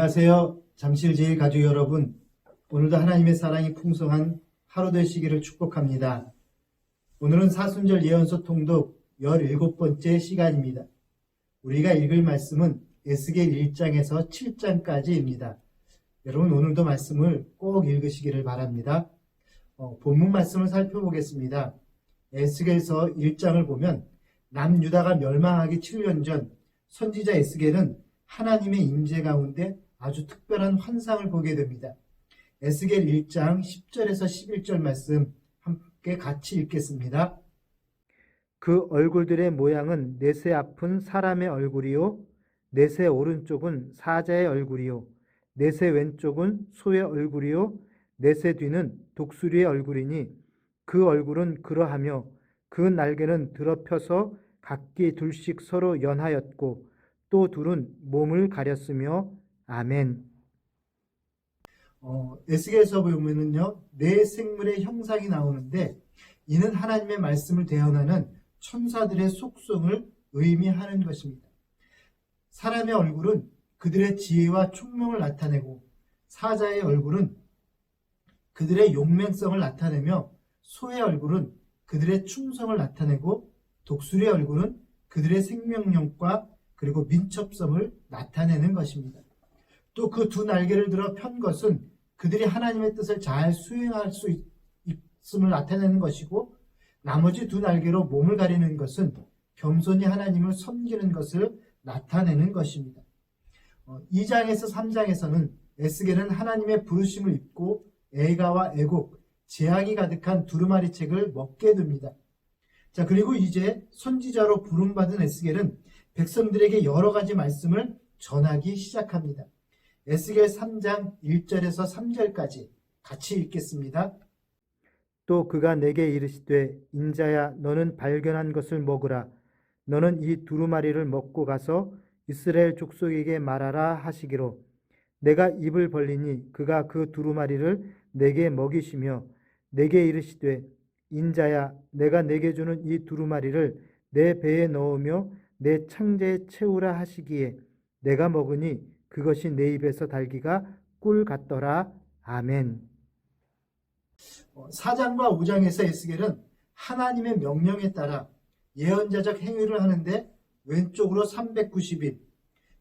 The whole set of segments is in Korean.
안녕하세요. 잠실 제일 가족 여러분. 오늘도 하나님의 사랑이 풍성한 하루 되시기를 축복합니다. 오늘은 사순절 예언서 통독 17번째 시간입니다. 우리가 읽을 말씀은 에스겔 1장에서 7장까지입니다. 여러분 오늘도 말씀을 꼭 읽으시기를 바랍니다. 어, 본문 말씀을 살펴보겠습니다. 에스겔서 1장을 보면 남유다가 멸망하기 7년 전 선지자 에스겔은 하나님의 임재 가운데 아주 특별한 환상을 보게 됩니다. 에스겔 1장 10절에서 11절 말씀 함께 같이 읽겠습니다. 그 얼굴들의 모양은 넷의 앞은 사람의 얼굴이요 넷의 오른쪽은 사자의 얼굴이요 넷의 왼쪽은 소의 얼굴이요 넷의 뒤는 독수리의 얼굴이니 그 얼굴은 그러하며 그 날개는 드러펴서 각기 둘씩 서로 연하였고 또 둘은 몸을 가렸으며 아멘. 어, 에스겔서 보면은요, 네 생물의 형상이 나오는데, 이는 하나님의 말씀을 대언하는 천사들의 속성을 의미하는 것입니다. 사람의 얼굴은 그들의 지혜와 총명을 나타내고, 사자의 얼굴은 그들의 용맹성을 나타내며, 소의 얼굴은 그들의 충성을 나타내고, 독수리의 얼굴은 그들의 생명력과 그리고 민첩성을 나타내는 것입니다. 또 그 두 날개를 들어 편 것은 그들이 하나님의 뜻을 잘 수행할 수 있- 있음을 나타내는 것이고 나머지 두 날개로 몸을 가리는 것은 겸손히 하나님을 섬기는 것을 나타내는 것입니다. 2장에서 3장에서는 에스겔은 하나님의 부르심을 입고 애가와 애곡, 재앙이 가득한 두루마리 책을 먹게 됩니다. 자, 그리고 이제 선지자로 부름받은 에스겔은 백성들에게 여러 가지 말씀을 전하기 시작합니다. 에스겔 3장 1절에서 3절까지 같이 읽겠습니다. 또 그가 내게 이르시되 인자야 너는 발견한 것을 먹으라 너는 이 두루마리를 먹고 가서 이스라엘 족속에게 말하라 하시기로 내가 입을 벌리니 그가 그 두루마리를 내게 먹이시며 내게 이르시되 인자야 내가 내게 주는 이 두루마리를 내 배에 넣으며 내 창자에 채우라 하시기에 내가 먹으니 그것이 내 입에서 달기가 꿀 같더라 아멘 4장과 5장에서 에스겔은 하나님의 명령에 따라 예언자적 행위를 하는데 왼쪽으로 390일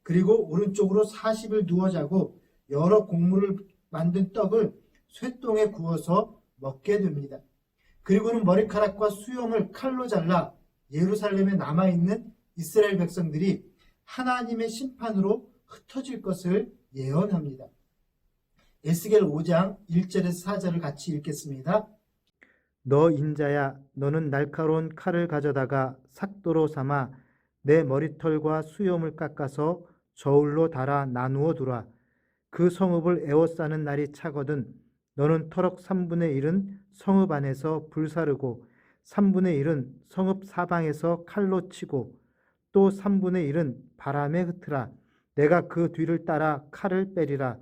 그리고 오른쪽으로 40일 누워 자고 여러 곡물을 만든 떡을 쇠똥에 구워서 먹게 됩니다. 그리고는 머리카락과 수염을 칼로 잘라 예루살렘에 남아있는 이스라엘 백성들이 하나님의 심판으로 흩어질 것을 예언합니다. 에스겔 5장 1절에서 4절을 같이 읽겠습니다. 너 인자야 너는 날카로운 칼을 가져다가 삭도로 삼아 내 머리털과 수염을 깎아서 저울로 달아 나누어 두라 그 성읍을 에워싸는 날이 차거든 너는 터럭 3분의 1은 성읍 안에서 불사르고 3분의 1은 성읍 사방에서 칼로 치고 또 3분의 1은 바람에 흩으라 내가 그 뒤를 따라 칼을 빼리라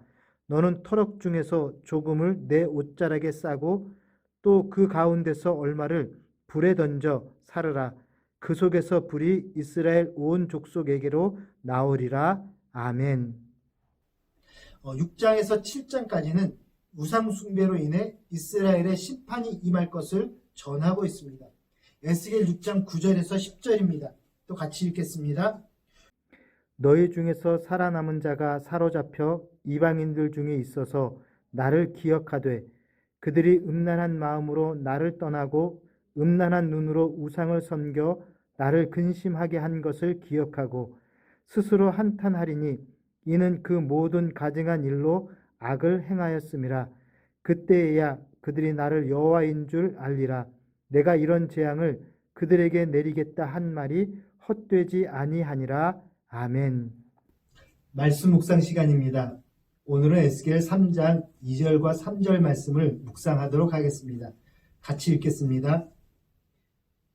너는 터럭 중에서 조금을 내 옷자락에 싸고 또 그 가운데서 얼마를 불에 던져 사르라. 그 속에서 불이 이스라엘 온 족속에게로 나오리라. 아멘. 6장에서 어, 7장까지는 우상 숭배로 인해 이스라엘의 심판이 임할 것을 전하고 있습니다. 에스겔 6장 9절에서 10절입니다. 또 같이 읽겠습니다. 너희 중에서 살아남은 자가 사로잡혀 이방인들 중에 있어서 나를 기억하되 그들이 음란한 마음으로 나를 떠나고 음란한 눈으로 우상을 섬겨 나를 근심하게 한 것을 기억하고 스스로 한탄하리니 이는 그 모든 가증한 일로 악을 행하였음이라. 그때에야 그들이 나를 여호와인 줄 알리라. 내가 이런 재앙을 그들에게 내리겠다 한 말이 헛되지 아니하니라 아멘. 말씀 묵상 시간입니다. 오늘은 에스겔 3장 2절과 3절 말씀을 묵상하도록 하겠습니다. 같이 읽겠습니다.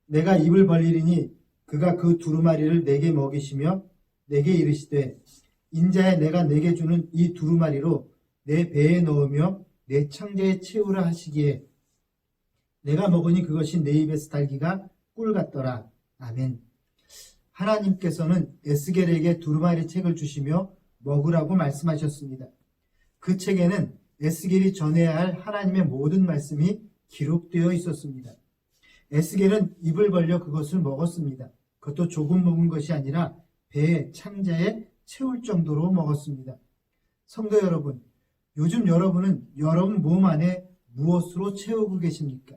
내가 입을 벌리리니 그가 그 두루마리를 내게 먹이시며 내게 이르시되 인자에 내가 내게 주는 이 두루마리로 내 배에 넣으며 내 창자에 채우라 하시기에 내가 먹으니 그것이 내 입에서 달기가 꿀 같더라. 아멘. 하나님께서는 에스겔에게 두루마리 책을 주시며 먹으라고 말씀하셨습니다. 그 책에는 에스겔이 전해야 할 하나님의 모든 말씀이 기록되어 있었습니다. 에스겔은 입을 벌려 그것을 먹었습니다. 그것도 조금 먹은 것이 아니라 배에 창자에 채울 정도로 먹었습니다. 성도 여러분, 요즘 여러분은 여러분 몸 안에 무엇으로 채우고 계십니까?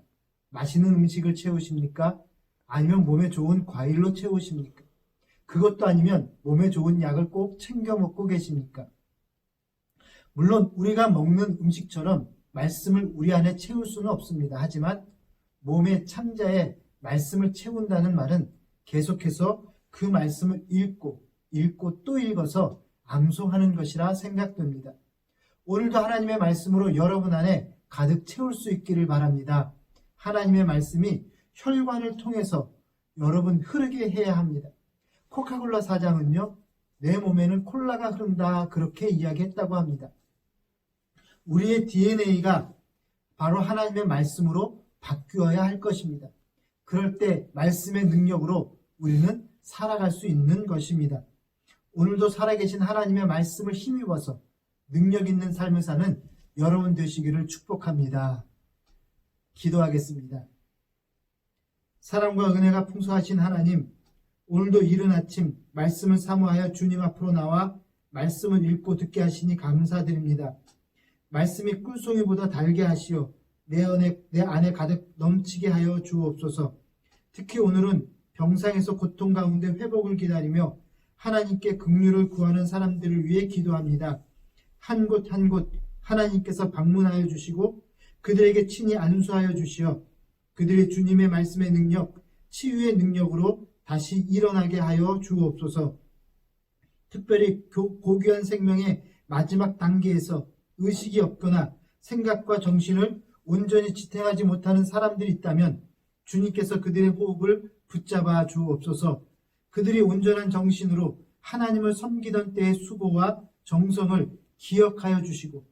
맛있는 음식을 채우십니까? 아니면 몸에 좋은 과일로 채우십니까? 그것도 아니면 몸에 좋은 약을 꼭 챙겨 먹고 계십니까? 물론 우리가 먹는 음식처럼 말씀을 우리 안에 채울 수는 없습니다. 하지만 몸의 창자에 말씀을 채운다는 말은 계속해서 그 말씀을 읽고 읽고 또 읽어서 암송하는 것이라 생각됩니다. 오늘도 하나님의 말씀으로 여러분 안에 가득 채울 수 있기를 바랍니다. 하나님의 말씀이 혈관을 통해서 여러분 흐르게 해야 합니다. 코카콜라 사장은요, 내 몸에는 콜라가 흐른다 그렇게 이야기했다고 합니다. 우리의 DNA가 바로 하나님의 말씀으로 바뀌어야 할 것입니다. 그럴 때 말씀의 능력으로 우리는 살아갈 수 있는 것입니다. 오늘도 살아계신 하나님의 말씀을 힘입어서 능력 있는 삶을 사는 여러분 되시기를 축복합니다. 기도하겠습니다. 사랑과 은혜가 풍성하신 하나님, 오늘도 이른 아침 말씀을 사모하여 주님 앞으로 나와 말씀을 읽고 듣게 하시니 감사드립니다. 말씀이 꿀송이보다 달게 하시어 내 안에, 내 안에 가득 넘치게 하여 주옵소서. 특히 오늘은 병상에서 고통 가운데 회복을 기다리며 하나님께 긍휼을 구하는 사람들을 위해 기도합니다. 한 곳 한 곳 하나님께서 방문하여 주시고 그들에게 친히 안수하여 주시어 그들의 주님의 말씀의 능력, 치유의 능력으로 다시 일어나게 하여 주옵소서. 특별히 고- 고귀한 생명의 마지막 단계에서 의식이 없거나 생각과 정신을 온전히 지탱하지 못하는 사람들이 있다면 주님께서 그들의 호흡을 붙잡아 주옵소서. 그들이 온전한 정신으로 하나님을 섬기던 때의 수고와 정성을 기억하여 주시고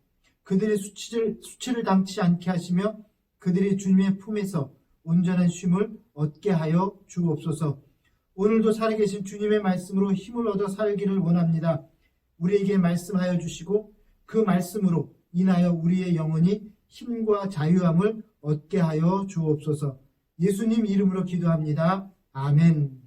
그들의 수치를, 수치를 당치 않게 하시며 그들이 주님의 품에서 온전한 쉼을 얻게 하여 주옵소서. 오늘도 살아계신 주님의 말씀으로 힘을 얻어 살기를 원합니다. 우리에게 말씀하여 주시고 그 말씀으로 인하여 우리의 영혼이 힘과 자유함을 얻게 하여 주옵소서. 예수님 이름으로 기도합니다. 아멘.